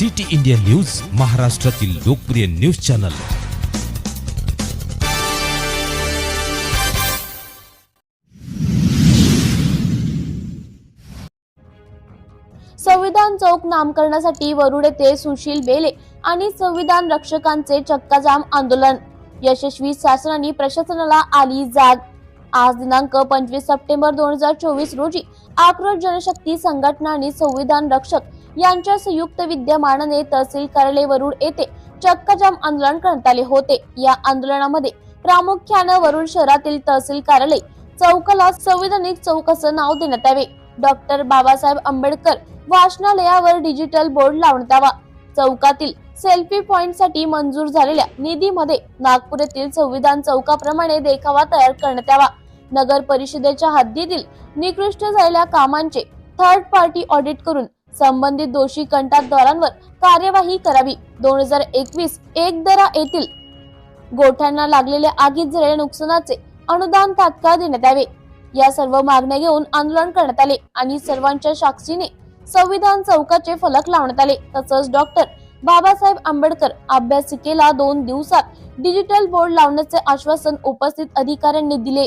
City India news महाराष्ट्रातील लोकप्रिय news channel. संविधान चौक नामकरणासाठी वरुड येथे सुशील बेले आणि संविधान रक्षकांचे चक्काजाम आंदोलन. यशस्वी शासनाने प्रशासनाला आली जाग. आज दिनांक पंचवीस सप्टेंबर दोन हजार चोवीस रोजी आक्रोश जनशक्ती संघटना आणि संविधान रक्षक यांच्या संयुक्त विद्यमानाने तहसील कार्यालय वरुड येथे चक्काजाम आंदोलन करण्यात आले होते. या आंदोलनामध्ये प्रामुख्यानं वरुड शहरातील तहसील कार्यालय चौकाला संविधानिक चौक असं नाव देण्यात यावे. डॉक्टर बाबासाहेब आंबेडकर वाचनालयावर डिजिटल बोर्ड लावण्यात यावा. चौकातील सेल्फी पॉइंटसाठी मंजूर झालेल्या निधीमध्ये नागपूर येथील संविधान चौकाप्रमाणे देखावा तयार करण्यात यावा. नगर परिषदेच्या हद्दीतील निकृष्ट झालेल्या कामांचे थर्ड पार्टी ऑडिट करून संबंधित दोषी कंत्राटदारांवर कार्यवाही करावी. दोन हजार एकवीस एक दरा येथील गोठ्यांना लागलेल्या आगीत झालेल्या नुकसानाचे अनुदान तात्काळ देण्यात यावे. या सर्व मागण्या घेऊन आंदोलन करण्यात आले आणि सर्वांच्या साक्षीने संविधान चौकाचे फलक लावण्यात आले. तसंच डॉक्टर बाबासाहेब आंबेडकर अभ्यासिकेला दोन दिवसात डिजिटल बोर्ड लावण्याचे आश्वासन उपस्थित अधिकाऱ्यांनी दिले.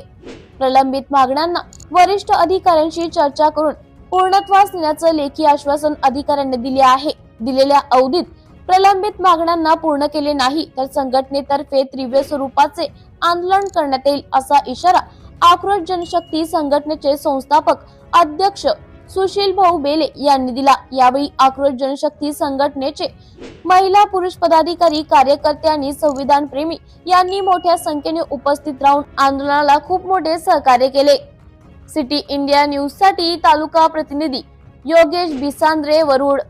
प्रलंबित मागण्यांना वरिष्ठ अधिकाऱ्यांशी चर्चा करून पूर्णत्वास नेण्याचं लेखी आश्वासन अधिकाऱ्यांनी दिले आहे. दिलेल्या अवधीत प्रलंबित मागण्यांना पूर्ण केले नाही तर संघटनेतर्फे तीव्र स्वरूपाचे आंदोलन करण्यात येईल असा इशारा आक्रोश जनशक्ती संघटनेचे संस्थापक अध्यक्ष सुशील भाऊ बेले यांनी दिला. यावेळी आक्रोश जनशक्ती संघटनेचे महिला पुरुष पदाधिकारी कार्यकर्ते आणि संविधान प्रेमी यांनी मोठ्या संख्येने उपस्थित राहून आंदोलनाला खूप मोठे सहकार्य केले. सिटी इंडिया न्यूजसाठी तालुका प्रतिनिधी योगेश बिसांद्रे वरुड.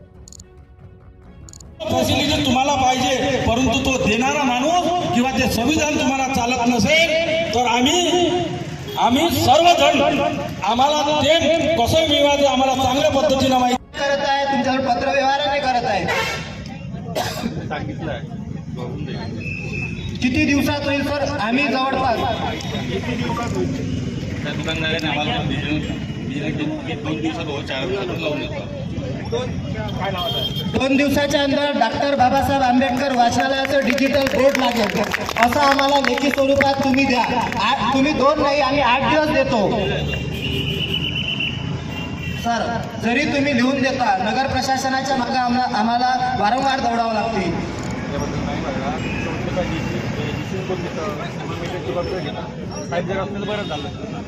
फॅसिलिटी तुम्हाला पाहिजे परंतु तो देणारा माणूस किंवा ते संविधान तुम्हाला चालत नसेल तर आम्ही आम्ही सर्वजण आम्हाला ते कसं मिळवायचं आम्हाला चांगल्या पद्धतीनं माहिती. करत आहे? तुमच्यावर पत्र व्यवहाराने करत आहे. किती दिवसात होईल सर? आम्ही जवळपास. त्या दुकानदाराने आम्हाला दोन दिवसात हो चार दिवसात लावून दोन दिवसाच्या अंदर डॉक्टर बाबासाहेब आंबेडकर वाचनालयाचं डिजिटल बोर्ड लागेल. असं आम्हाला लेखी स्वरूपात तुम्ही द्या. आठ तुम्ही दोन नाही आम्ही आठ दिवस देतो. सर जरी तुम्ही लिहून देता नगर प्रशासनाच्या मागे आम्हाला आम्हाला वारंवार दौडावं लागते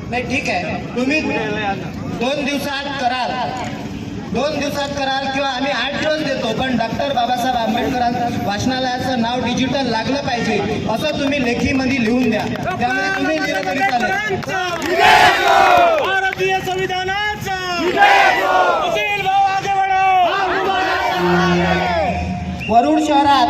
नाही ठीक आहे. तुम्ही दोन दिवसात कराल. दोन दिवसात कराल किंवा आम्ही आठ दिवस देतो पण डॉक्टर बाबासाहेब आंबेडकर वाचनालयाचं नाव डिजिटल लागलं पाहिजे असं तुम्ही लेखीमध्ये लिहून द्या. त्यामुळे तुम्ही लिहिलं तरी चालेल भारतीय संविधानाचा. वरुड शहरात